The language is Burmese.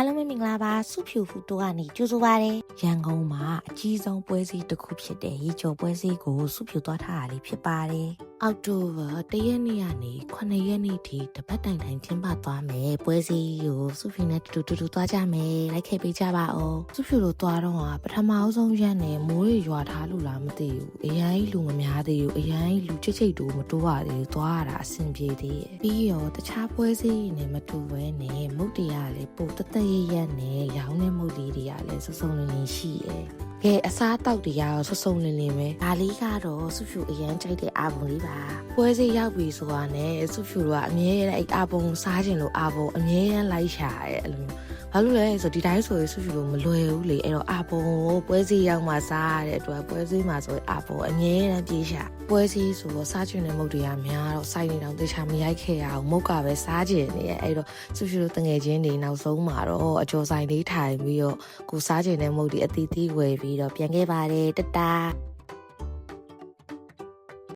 အားလုံးပဲမင်္ဂလာပါစုဖြူဖူတိုကနေကြိုးဆိုပါရစေရန်ကုန်မှာအကြီးဆုံးပွဲစည်းတစ်ခုဖြစ်တဲ့ရေကျော်ပွဲစည်းကိုစုဖြူသွားထားတာလေးဖြစ်ပါတယ် အောက်တိုဘာ၁ရက်နေ့ကနေ9ရက်နေ့ထိတပတ်တိုင်တိုင်ကျင်းပသွားမယ်ပွဲစည်းကိုစုဖြူနဲ့တူတူတူသွားကြမယ်လိုက်ခဲ့ပေးကြပါဦးစုဖြူတို့သွားတော့ကပထမအဆုံးရက်နဲ့မိုးရရွာထားလို့လားမသိဘူးအရန်ကြီးလူမများသေးဘူးအရန်ကြီးလူချိတ်ချိတ်တူမတိုးရသေးဘူးသွားရတာအဆင်ပြေသေးရဲ့ပြီးရောတခြားပွဲစည်းတွေနဲ့မတူဘဲနဲ့မုတ်တရားလေးပို့တသက်ရရက်နဲ့ရောင်းတဲ့မုတ်လေးတွေကလည်းစုံစုံလင်းလင်းရှိရဲ့ကဲအစားတောက်တွေရောဆွဆုံလင်းလင်းပဲဒါလေးကတော့စုဖြူအရန်ကြိုက်တဲ့အာဘုံလေးပါပွဲစည်းရောက်ပြီဆိုတာနဲ့စုဖြူတို့ကအမြဲတမ်းအဲ့အာဘုံစားခြင်းလို့အာဘုံအမြဲတမ်းလိုက်ရှာရဲ့အဲ့လိုမျိုးဘာလို့လဲဆိုဒီတိုင်းဆိုရင်စုဖြူလို့မလွယ်ဘူးလေအဲ့တော့အာဘုံကိုပွဲစည်းရောက်မှစားရတဲ့အတွက်ပွဲစည်းမှာဆိုရင်အာဘုံအမြဲတမ်းပြေးရှာပွဲစည်းဆိုတော့စားခြင်းတဲ့မုတ်တွေကများတော့စိုက်နေတော့တေချာမရိုက်ခဲ့ရအောင်မုတ်ကပဲစားခြင်းနေရဲ့အဲ့တော့စုဖြူတို့တငယ်ချင်းတွေနောက်ဆုံးမှာတော့အကျော်ဆိုင်လေးထိုင်ပြီးတော့ကိုစားခြင်းတဲ့မုတ်တွေအတီးတီးဝယ်ပြီးတော့ပြန်ခဲ့ပါတယ်တတား